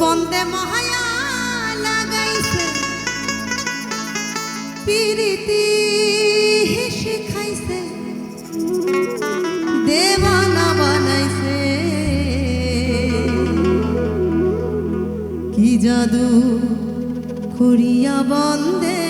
বন্দে মহায়া লাগাইছে পিরিতি শিখাইছে। দেওয়ানা বানাইছে। কি জাদু করিয়া বন্দে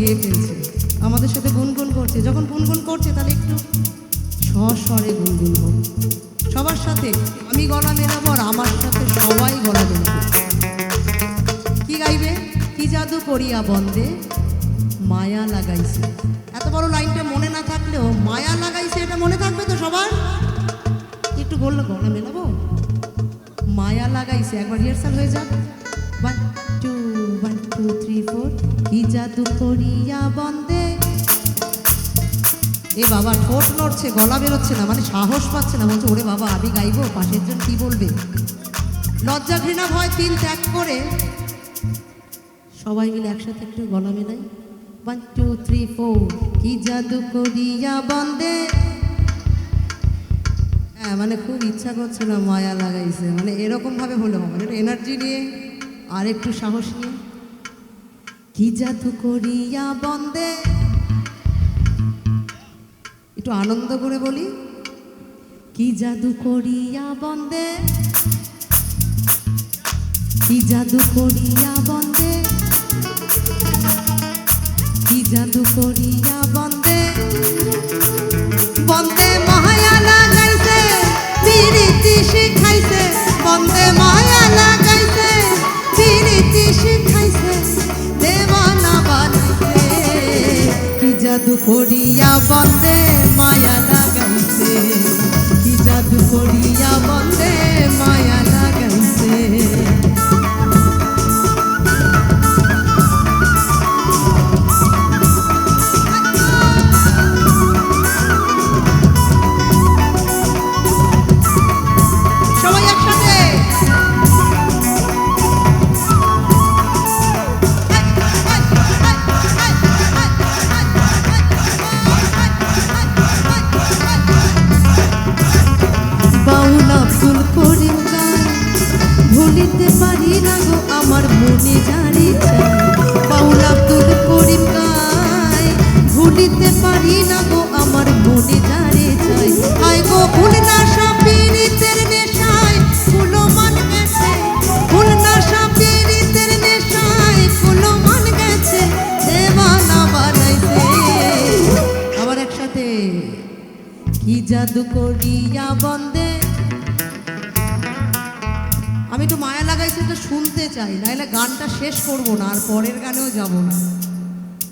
গেয়ে ফেলছে। আমাদের সাথে গুনগুন করছে। যখন গুনগুন করছে, তাহলে একটু স্বস্বরে গুনগুন হোক সবার সাথে। আমি গলা মেলাবো আর আমার সাথে সবাই গলা মেলাবো। কি গাইবে? কি জাদু করিয়া বন্দে? মায়া লাগাইছে। এত বড় লাইনটা মনে না থাকলেও মায়া লাগাইছে, এটা মনে থাকবে তো সবার? একটু বলল, গলা মেলাবো? মায়া লাগাইছে। একবার রিহার্সাল হয়ে যাক। Two one two three four কি জাদু করিয়া বন্দে? এ বাবা, ঠোঁট নড়ছে, গলা বেরোচ্ছে না মানে সাহস পাচ্ছে না। বলছে, ওরে বাবা, আমি গাইবো? পাশের জন কি বলবে? লজ্জা ঘৃণা, ভয় তিন ত্যাগ করে সবাই মিলে একসাথে একটু গলা মেলাই। ওয়ান টু থ্রি ফোর কি জাদু করিয়া বন্দে? হ্যাঁ মানে খুব ইচ্ছা করছিল মায়া লাগাইছে। মানে এরকম ভাবে হলে হবে এনার্জি নিয়ে আর একটু সাহস নিয়ে। কি জাদু করিয়া বন্দে? একটু আনন্দ করে বলি। কি জাদু করিয়া বন্দে? কি জাদু করিয়া বন্দে? কি জাদু করিয়া বন্দে? বন্দে মায়া লাগাইছে বন্দে মায়া করিয়া বন্দে মায়া ভুলিতে পারি না গো, আমার মনে জানি বাউল আব্দুল করিম গায়, ভুলিতে পারি না গো, আমার মনে জানি চাই। গো, ভুল না আবার একসাথে কি জাদু করিয়া বন্দে আমি একটু মায়া লাগাইছি এটা শুনতে চাই নাহলে গানটা শেষ করব না, আর পরের গানেও যাব না।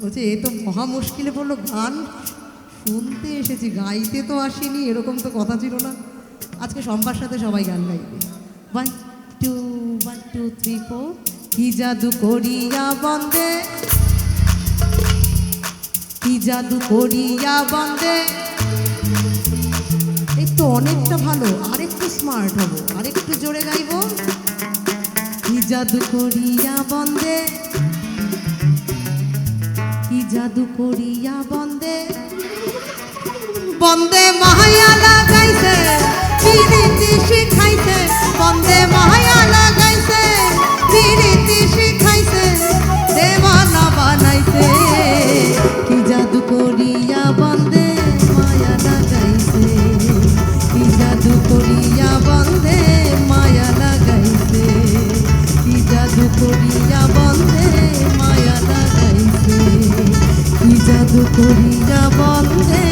বলছে, এ তো মহা মুশকিলে পড়ল গান, শুনতে এসেছি, গাইতে তো আসিনি, এরকম তো কথা ছিল না। আজকে সম্পার সাথে সবাই গান গাইবে। One two one two three four কি জাদু করিয়া বন্দে? কি জাদু করিয়া বন্দে? এই তো অনেকটা ভালো, আরেকটু স্মার্ট হব, আরেকটু জোরে গাইবো। জাদু করিয়া বন্দে। কি জাদু করিয়া বন্দে। বন্দে মহায়ালা গাইছে শিখাইছে বন্দে মহা করিয়া বন্ধে।